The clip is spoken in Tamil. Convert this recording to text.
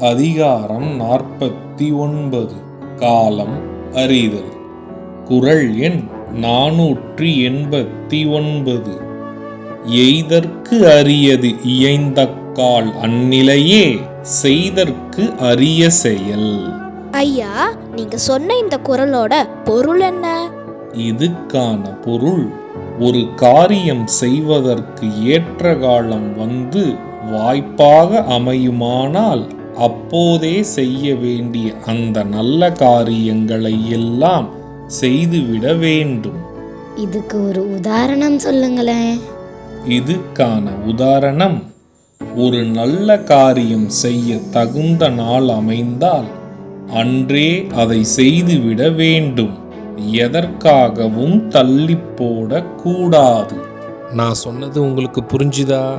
அதிகாரம் நாற்பத்தி ஒன்பது காலம் அறிதல். குரல் எண் நாநூற்றி எண்பத்தி ஒன்பது எய்தற்கு அரியது இயைந்தக்கால் அந்நிலையே செய்தற்கு அரிய செயல். ஐயா நீங்க சொன்ன இந்த குரலோட பொருள் என்ன? இதுக்கான பொருள் ஒரு காரியம் செய்வதற்கு ஏற்ற காலம் வந்து வாய்ப்பாக அமையுமானால் அப்போதே செய்ய வேண்டிய அந்த நல்ல காரியங்களை எல்லாம் செய்துவிட வேண்டும். இதுக்கு ஒரு உதாரணம் சொல்லுங்களேன். இதுக்கான உதாரணம் ஒரு நல்ல காரியம் செய்ய தகுந்த நாள் அமைந்தால் அன்றே அதை செய்துவிட வேண்டும். எதற்காகவும் தள்ளி போடக் கூடாது நான் சொன்னது உங்களுக்கு புரிஞ்சுதா?